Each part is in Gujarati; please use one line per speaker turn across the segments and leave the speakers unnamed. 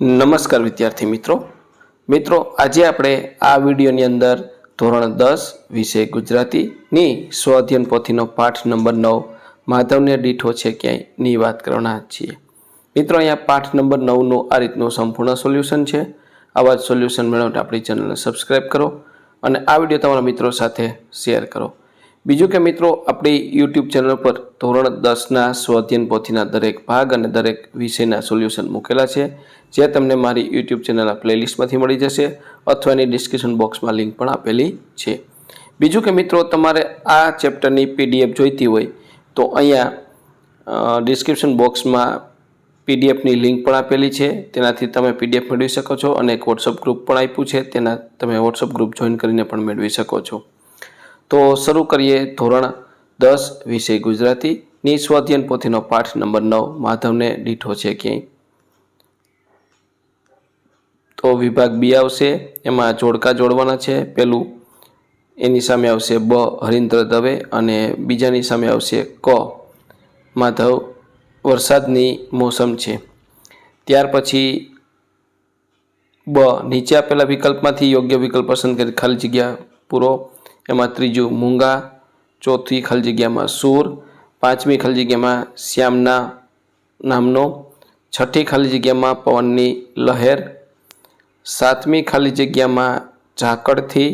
નમસ્કાર વિદ્યાર્થી મિત્રો. મિત્રો, આજે આપણે આ વિડીયોની અંદર ધોરણ દસ વિષય ગુજરાતીની સ્વાધ્યન પોથીનો પાઠ નંબર નવ માધવને દીઠો છે ક્યાંયની વાત કરવાના છીએ. મિત્રો, અહીંયા પાઠ નંબર નવનું આ રીતનું સંપૂર્ણ સોલ્યુશન છે. આવા જ સોલ્યુશન મેળવવા આપણી ચેનલને સબસ્ક્રાઈબ કરો અને આ વીડિયો તમારા મિત્રો સાથે શેર કરો. બીજું કે મિત્રો, આપણી યુટ્યુબ ચેનલ પર ધોરણ દસના સ્વાધ્યન પોથીના દરેક ભાગ અને દરેક વિષયના સોલ્યુશન મૂકેલા છે. જે તમને મારી યુટ્યુબ ચેનલના પ્લેલિસ્ટમાંથી મળી જશે અથવા એની ડિસ્ક્રિપ્શન બોક્સમાં લિંક પણ આપેલી છે. બીજું કે મિત્રો, તમારે આ ચેપ્ટરની પીડીએફ જોઈતી હોય તો અહીંયા ડિસ્ક્રિપ્શન બોક્સમાં પીડીએફની લિંક પણ આપેલી છે. તેનાથી તમે પીડીએફ મેળવી શકો છો અને એક વોટ્સઅપ ગ્રુપ પણ આપ્યું છે. તેના તમે વોટ્સઅપ ગ્રુપ જોઈન કરીને પણ મેળવી શકો છો. તો શરૂ કરીએ ધોરણ દસ વિષય ગુજરાતીની સ્વાધ્યન પોથીનો પાઠ નંબર નવ. માધવને દીઠો છે ક્યાંય? તો વિભાગ બી આવશે, એમાં જોડકા જોડવાના છે. પેલું એની સામે આવશે બ હરિન્દ્ર દવે અને બીજાની સામે આવશે ક. માધવ, વરસાદની મોસમ છે. ત્યાર પછી બ નીચે આપેલા વિકલ્પમાંથી યોગ્ય વિકલ્પ પસંદ કરી ખાલી જગ્યા પૂરો. એમાં ત્રીજું મૂંગા, ચોથી ખાલી જગ્યામાં સૂર, પાંચમી ખાલી જગ્યામાં શ્યામના નામનો, છઠ્ઠી ખાલી જગ્યામાં પવનની લહેર, સાતમી ખાલી જગ્યામાં ઝાકળથી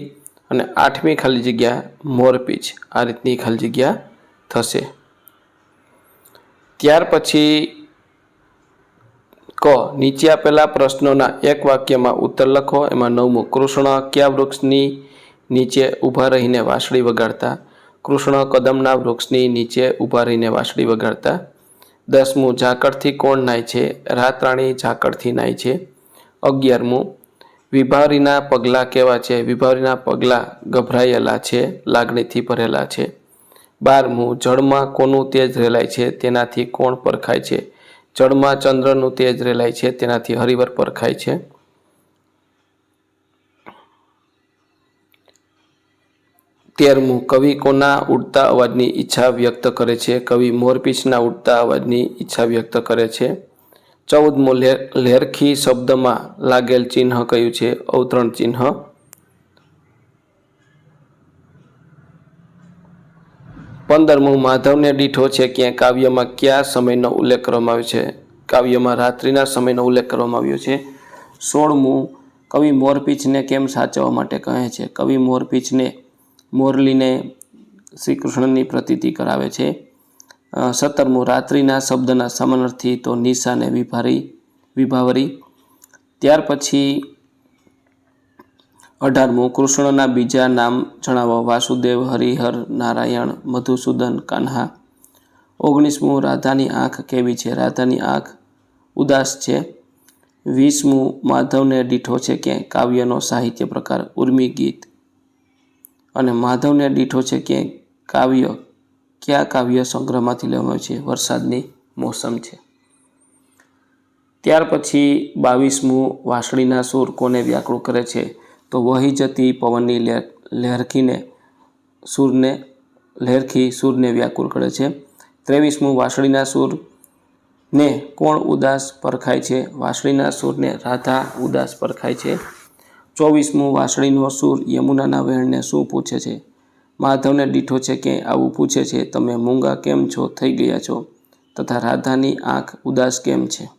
અને આઠમી ખાલી જગ્યા મોરપીચ. આ રીતની ખાલી જગ્યા થશે. ત્યાર પછી ક, નીચે આપેલા પ્રશ્નોના એક વાક્યમાં ઉત્તર લખો. એમાં નવમું કૃષ્ણ કયા વૃક્ષની નીચે ઊભા રહીને વાંસળી વગાડતા, કૃષ્ણ કદમના વૃક્ષની નીચે ઊભા રહીને વાંસળી વગાડતા, દસમું, ઝાકળથી કોણ નાય છે? રાતરાણી ઝાકળથી નાય છે. અગિયારમું વિભાવરીના પગલાં કેવા છે? વિભાવરીના પગલાં ગભરાયેલા છે, લાગણીથી ભરેલા છે. બારમું, જળમાં કોનું તેજ રેલાય છે? તેનાથી કોણ પરખાય છે? જળમાં ચંદ્રનું તેજ રેલાય છે, તેનાથી હરિવર પરખાય છે. તેરમું કવિ કોના ઉડતા અવાજની ઈચ્છા વ્યક્ત કરે છે? કવિ મોરપીંછના ઉડતા અવાજની ઈચ્છા વ્યક્ત કરે છે. ચૌદમું લેરખી શબ્દમાં લાગેલ ચિહ્ન કયું છે? અવતરણ ચિહ્ન. પંદરમું, માધવને દીઠો છે ક્યાં? કાવ્યમાં કયા સમયનો ઉલ્લેખ કરવામાં આવ્યો છે? કાવ્યમાં રાત્રિના સમયનો ઉલ્લેખ કરવામાં આવ્યો છે. સોળમું, કવિ મોરપીંછને કેમ સાચવવા માટે કહે છે? કવિ મોરપીંછને મોરલીને શ્રી કૃષ્ણની પ્રતીતિ કરાવે છે. સત્તરમું, રાત્રિના શબ્દના સમાનાર્થી તો નિશાને વિભારી, વિભાવરી. ત્યાર પછી અઢારમું, કૃષ્ણના બીજા નામ જણાવો, વાસુદેવ, હરિહર, નારાયણ, મધુસૂદન, કાન્હા. ઓગણીસમું, રાધાની આંખ કેવી છે? રાધાની આંખ ઉદાસ છે. વીસમું, માધવને દીઠો છે કે કાવ્યનો સાહિત્ય પ્રકાર, ઉર્મી ગીત. અને માધવને દીઠો છે કે કાવ્ય, કયા કાવ્ય સંગ્રહમાંથી લેવામાં છે? વરસાદની મોસમ છે. ત્યાર પછી બાવીસમું વાંસળીના સૂર કોને વ્યાકૃત કરે છે? તો વહી જતી પવનની લહેરખીને સૂરને, લહેરખી સૂરને વ્યાકુળ કરે છે. ત્રેવીસમું વાંસળીના સૂર ને કોણ ઉદાસ પરખાય છે? વાંસળીના સૂરને રાધા ઉદાસ પરખાય છે. ચોવીસમું વાંસળીનો સૂર યમુનાના વહેણને શું પૂછે છે? માધવને દીઠો છે કે આવું પૂછે છે, તમે મૂંગા કેમ છો? થઈ ગયા છો? તથા રાધાની આંખ ઉદાસ કેમ છે?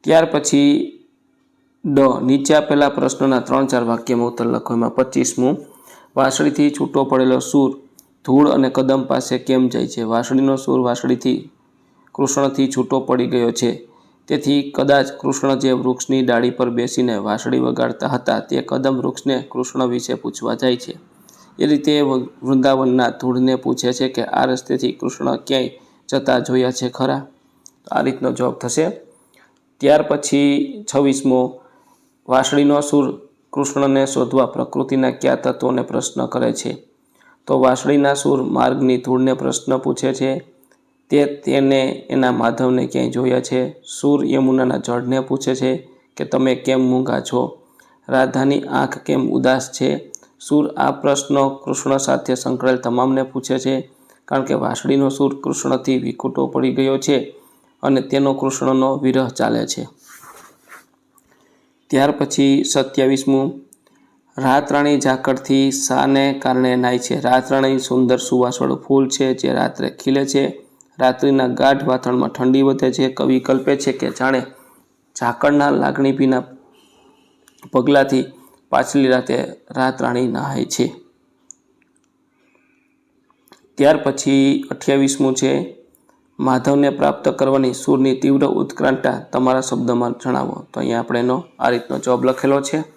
ત્યાર પછી ડ નીચે આપેલા પ્રશ્નોના ત્રણ ચાર વાક્યમાં ઉત્તર લખો. એમાં પચીસમું, વાંસળીથી છૂટો પડેલો સૂર ધૂળ અને કદમ પાસે કેમ જાય છે? વાંસળીનો સૂર વાંસળીથી કૃષ્ણથી છૂટો પડી ગયો છે. તેથી કદાચ કૃષ્ણ જે વૃક્ષની ડાળી પર બેસીને વાંસળી વગાડતા હતા તે કદમ વૃક્ષને કૃષ્ણ વિશે પૂછવા જાય છે. એ રીતે વૃંદાવનના ધૂળને પૂછે છે કે આ રસ્તેથી કૃષ્ણ ક્યાંય જતા જોયા છે ખરા? આ રીતનો જવાબ થશે. ત્યાર પછી છવ્વીસમો, વાંસળીનો સૂર કૃષ્ણને શોધવા પ્રકૃતિના કયા તત્વોને પ્રશ્ન કરે છે? તો વાંસળીના સૂર માર્ગની ધૂળને પ્રશ્ન પૂછે છે. તે તેને એના માધવને ક્યાંય જોયા છે? સૂર યમુનાના જળને પૂછે છે કે તમે કેમ મૂંગા છો? રાધાની આંખ કેમ ઉદાસ છે? સૂર આ પ્રશ્નો કૃષ્ણ સાથે સંકળાયેલ તમામને પૂછે છે, કારણ કે વાંસળીનો સૂર કૃષ્ણથી વિખૂટો પડી ગયો છે અને તેનો કૃષ્ણનો વિરહ ચાલે છે. ત્યાર પછી સત્યાવીસમું. રાતરાણી ઝાકળથી શાને કારણે નાય છે. રાતરાણી સુંદર સુવાસવાળું ફૂલ છે જે રાત્રે ખીલે છે. રાત્રિના ગાઢ વાતાવરણમાં ઠંડી વધે છે. કવિ કલ્પે છે કે જાણે ઝાકળના લાગણી ભીના પગલાથી પાછલી રાતે રાત રાણી નહાય છે. ત્યાર પછી અઠ્યાવીસમું છે, માધવને પ્રાપ્ત કરવાની સૂરની તીવ્ર ઉત્ક્રાંતા તમારા શબ્દમાં જણાવો. તો અહીંયા આપણે એનો આ રીતનો જવાબ લખેલો છે.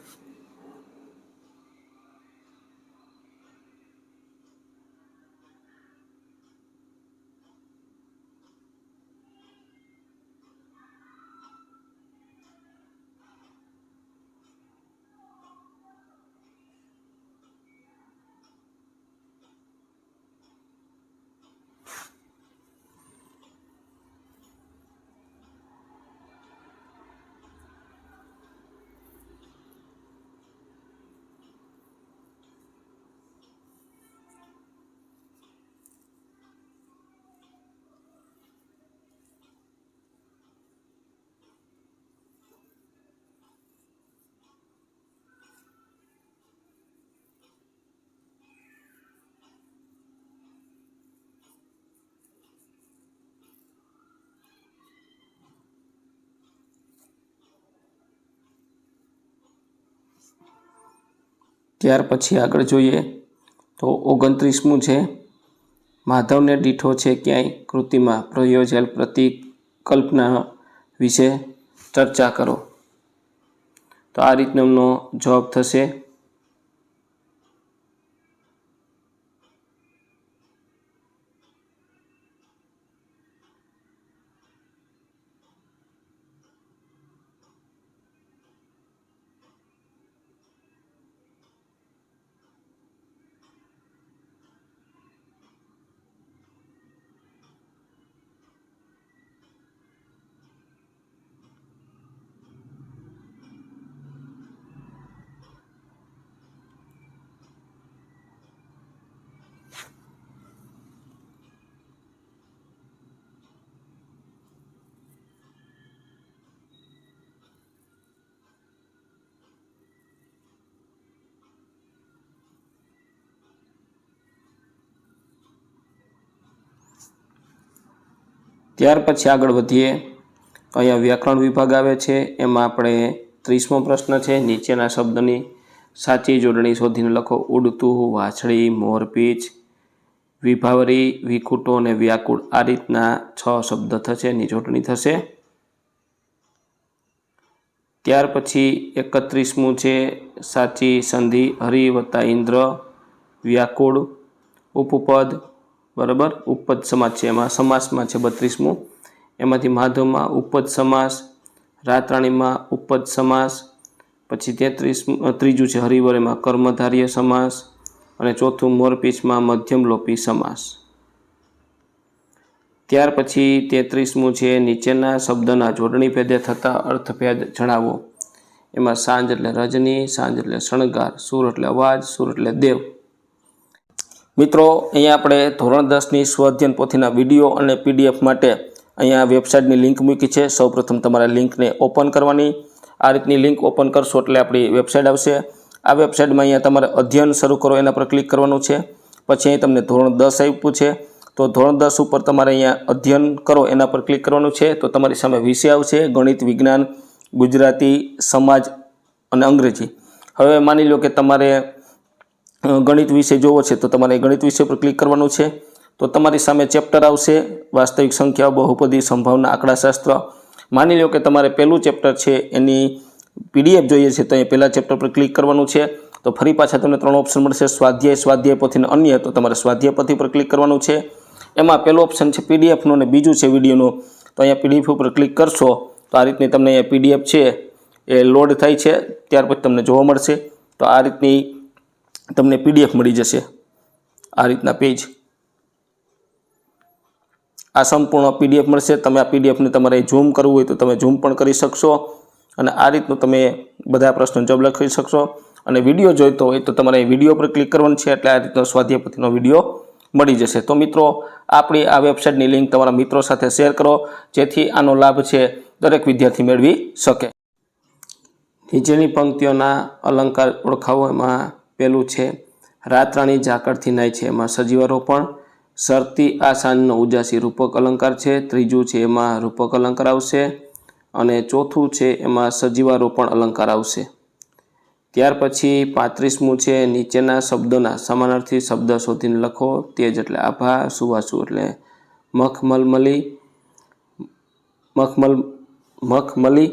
ત્યાર પછી આગળ જોઈએ તો ઓગણત્રીસમું છે. માધવને દીઠો છે ક્યાંય? કૃતિમાં પ્રયોજેલ પ્રતિકલ્પના વિશે ચર્ચા કરો. તો આ રીતનો જવાબ થશે. ત્યાર પછી આગળ વધીએ. અહીંયા વ્યાકરણ વિભાગ આવે છે. એમાં આપણે ત્રીસમો પ્રશ્ન છે. નીચેના શબ્દની સાચી જોડણી શોધીને લખો. ઉડતું વાછડી, મોરપીચ, વિભાવરી વિકુટો અને વ્યાકુળ. આ રીતના છ શબ્દ થશે. એની જોડણી થશે. ત્યાર પછી એકત્રીસમું છે. સાચી સંધિ હરિ વત્તા ઇન્દ્ર, વ્યાકુળ, ઉપપદ બરાબર? ઉપજ સમાસ છે એમાં. સમાસમાં છે બત્રીસમું. એમાંથી માધવમાં ઉપજ સમાસ, રાતરાણીમાં ઉપજ સમાસ, પછી તેત્રીસ ત્રીજું છે હરિવર એમાં કર્મધાર્ય સમાસ, અને ચોથું મોરપીસમાં મધ્યમલોપી સમાસ. ત્યાર પછી તેત્રીસમું છે નીચેના શબ્દના જોડણી ભેદે થતા અર્થભેદ જણાવો. એમાં સાંજ એટલે રજની, સાંજ એટલે શણગાર, સુર એટલે અવાજ, સુર એટલે દેવ. મિત્રો, અહીંયા આપણે ધોરણ દસની સ્વાધ્યન પોથીના વીડિયો અને પીડીએફ માટે અહીંયા વેબસાઇટની લિંક મૂકી છે. સૌપ્રથમ તમારે લિંકને ઓપન કરવાની. આ રીતની લિંક ઓપન કરશો એટલે આપણી વેબસાઇટ આવશે. આ વેબસાઇટમાં અહીંયા તમારે અધ્યયન શરૂ કરો, એના પર ક્લિક કરવાનું છે. પછી અહીં તમને ધોરણ દસ આપ્યું છે. તો ધોરણ દસ ઉપર તમારે અહીંયા અધ્યયન કરો, એના પર ક્લિક કરવાનું છે. તો તમારી સામે વિષય આવશે, ગણિત, વિજ્ઞાન, ગુજરાતી, સમાજ અને અંગ્રેજી. હવે માની લો કે તમારે ગણિત વિષય જોવો છે, તો તમારે ગણિત વિષય પર ક્લિક કરવાનું છે. તો તમારી સામે ચેપ્ટર આવશે. વાસ્તવિક સંખ્યાઓ બહુપદી, સંભાવના, આંકડાશાસ્ત્ર. માની લો કે તમારે પહેલું ચેપ્ટર છે, એની પીડીએફ જોઈએ છે, તો એ પહેલાં ચેપ્ટર પર ક્લિક કરવાનું છે. તો ફરી પાછા તમને ત્રણ ઓપ્શન મળશે, સ્વાધ્યાય સ્વાધ્યાય પોથીને અન્ય. તો તમારે સ્વાધ્યાય પોથી પર ક્લિક કરવાનું છે. એમાં પહેલો ઓપ્શન છે, પીડીએફનું અને બીજું છે, વિડીયોનું. તો અહીંયા પીડીએફ ઉપર ક્લિક કરશો, તો આ રીતની તમને અહીંયા પીડીએફ છે, એ લોડ થાય છે. ત્યાર પછી તમને જોવા મળશે. તો આ રીતની તમને પીડીએફ મળી જશે. આ રીતના પેજ આ સંપૂર્ણ પીડીએફ મળશે. તમે આ પીડીએફને તમારે ઝૂમ કરવું હોય તો તમે ઝૂમ પણ કરી શકશો અને આ રીતનું તમે બધા પ્રશ્નો જવાબ લખી શકશો. અને વીડિયો જોઈતો હોય તો તમારે વીડિયો પર ક્લિક કરવાનું છે એટલે આ રીતનો સ્વાધ્યાયપતિનો વીડિયો મળી જશે. તો મિત્રો, આપણી આ વેબસાઇટની લિંક તમારા મિત્રો સાથે શેર કરો, જેથી આનો લાભ છે દરેક વિદ્યાર્થી મેળવી શકે. નીચેની પંક્તિઓના અલંકાર ઓળખાવો, એમાં પેલું છે. રાતરાણી ઝાકળથી નાય છે. એમાં સજીવારોપણ સરતી આ સાંજનો ઉજાસી રૂપક અલંકાર છે. ત્રીજું છે, એમાં રૂપક અલંકાર આવશે અને ચોથું છે, એમાં સજીવારોપણ અલંકાર આવશે. ત્યાર પછી પાંત્રીસમું છે, નીચેના શબ્દોના સમાનાર્થી શબ્દ શોધીને લખો. તેજ એટલે આભા, સુવાસુ એટલે મખમલમલી, મખમલ, મખમલી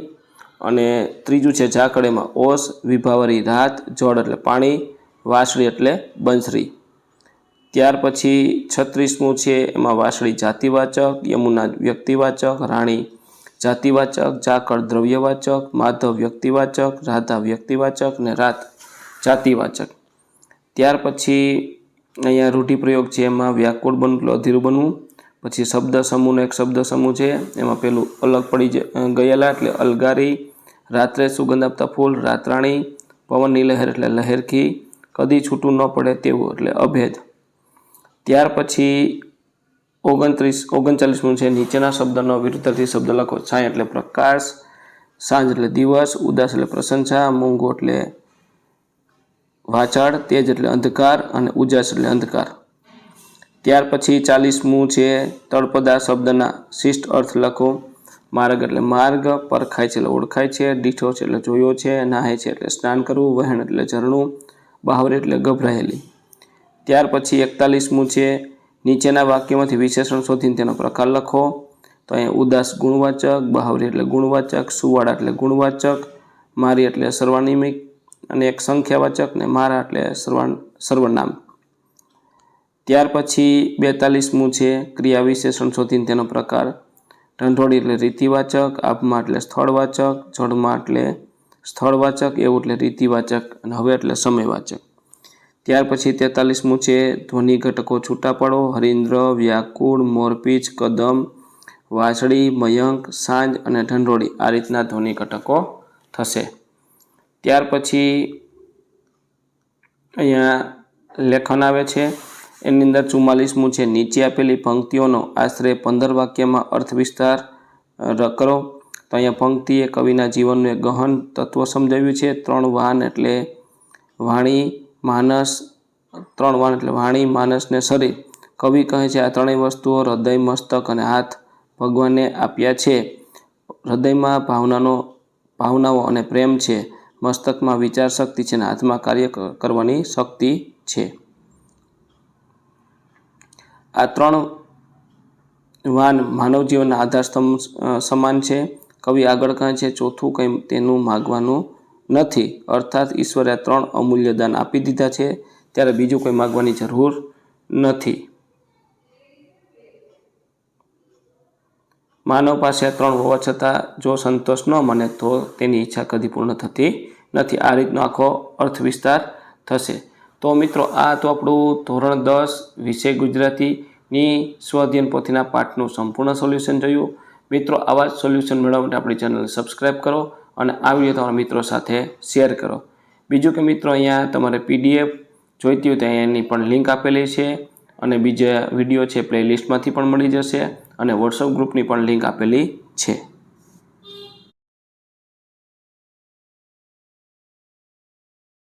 અને ત્રીજું છે ઝાકળેમાં ઓસ, વિભાવરી રાત જળ એટલે પાણી, વાસળી એટલે બંસરી. ત્યાર પછી છત્રીસમું છે એમાં વાસળી જાતિવાચક, યમુના વ્યક્તિવાચક, રાણી જાતિવાચક, ઝાકળ દ્રવ્યવાચક, માધવ વ્યક્તિવાચક, રાધા વ્યક્તિવાચક ને રાત જાતિવાચક. ત્યાર પછી અહીંયા રૂઢિપ્રયોગ છે એમાં વ્યાકુળ બનવું એટલે અધીરું બનવું. પછી શબ્દ સમૂહનો એક શબ્દ સમૂહ છે, એમાં પેલું અલગ પડી ગયેલા એટલે અલગારી રાત્રે સુગંધ આપતા ફૂલ, રાતરાણી, પવનની લહેર એટલે લહેરખી, કદી છૂટું ન પડે તેવું એટલે અભેદ. ત્યાર પછી ઓગણત્રીસ, ઓગણચાલીસમું છે, નીચેના શબ્દનો વિરુદ્ધથી શબ્દ લખો. છાંય એટલે પ્રકાશ, સાંજ એટલે દિવસ, ઉદાસ એટલે પ્રશંસા, મૂંગો એટલે વાચાળ, તેજ એટલે અંધકાર અને ઉજાસ એટલે અંધકાર. ત્યાર પછી ચાલીસમું છે, તળપદા શબ્દના શિષ્ટ અર્થ લખો. માર્ગ એટલે માર્ગ પરખાય છે એટલે ઓળખાય છે, દીઠો છે એટલે જોયો છે, નાહે છે એટલે સ્નાન કરવું, વહેણ એટલે ઝરણું બહાવરે એટલે ગભરાયેલી. ત્યાર પછી એકતાલીસમું છે, નીચેના વાક્યમાંથી વિશેષણ શોધીને તેનો પ્રકાર લખો. તો અહીંયા ઉદાસ ગુણવાચક, બહાવરી એટલે ગુણવાચક, સુવાળા એટલે ગુણવાચક, મારી એટલે સર્વાનિમિક અને એક સંખ્યાવાચક ને મારા એટલે સર્વા સર્વનામ. ત્યાર પછી બેતાલીસમું છે, ક્રિયા વિશેષણ શોધીને તેનો પ્રકાર ઢંઢોળી એટલે રીતિવાચક, આપમાં એટલે સ્થળવાચક જળમાં એટલે સ્થળવાચક, એવું એટલે રીતિવાચક, અને હવે એટલે સમયવાચક. ત્યાર પછી તેતાલીસમું છે ધ્વનિ ઘટકો છૂટા પાડો. હરિન્દ્ર, વ્યાકુળ, મોરપીચ, કદમ વાછડી મયંક, સાંજ અને ઢંઢોળી આ રીતના ધ્વનિ ઘટકો થશે. ત્યાર પછી અહીંયા લેખન આવે છે. એની અંદર ચુમ્માલીસમું છે. નીચે આપેલી પંક્તિઓનો આશરે પંદર વાક્યમાં અર્થ વિસ્તાર કરો તો અહીંયા પંક્તિએ કવિના જીવનનું એક ગહન તત્વ સમજાવ્યું છે. ત્રણ વાહન એટલે વાણી, માનસ, ત્રણ વાહન એટલે વાણી, માનસ ને શરીર. કવિ કહે છે, આ ત્રણેય વસ્તુઓ હૃદય, મસ્તક અને હાથ ભગવાને આપ્યા છે. હૃદયમાં ભાવનાનો, ભાવનાઓ અને પ્રેમ છે. મસ્તકમાં વિચાર શક્તિ છે અને હાથમાં કાર્ય કરવાની શક્તિ છે. આ ત્રણ વાન માનવ જીવનના આધારસ્તંભ સમાન છે. કવિ આગળ કહે છે, ચોથું કંઈ તેનું માગવાનું નથી. અર્થાત ઈશ્વરે આ ત્રણ અમૂલ્ય દાન આપી દીધા છે, ત્યારે બીજું કોઈ માગવાની જરૂર નથી. માનવ પાસે ત્રણ હોવા છતાં, જો સંતોષ ન મને, તો તેની ઈચ્છા કદી પૂર્ણ થતી નથી. આ રીતનો આખો અર્થ વિસ્તાર થશે. તો મિત્રો, આ તો આપણું ધોરણ દસ, વિષય ગુજરાતીની સ્વઅધ્યયન પોથીના પાઠનું સંપૂર્ણ સોલ્યુશન જોયું મિત્રો, આવા જ સોલ્યુશન મેળવવા માટે આપણી ચેનલ સબસ્ક્રાઈબ કરો અને આ વીડિયો તમારા મિત્રો સાથે શેર કરો. બીજું કે મિત્રો, અહીંયા તમારે પીડીએફ જોઈતી હોય તો એની પણ લિંક આપેલી છે અને બીજા વીડિયો છે પ્લેલિસ્ટમાંથી પણ મળી જશે અને વોટ્સઅપ ગ્રુપની પણ લિંક આપેલી છે.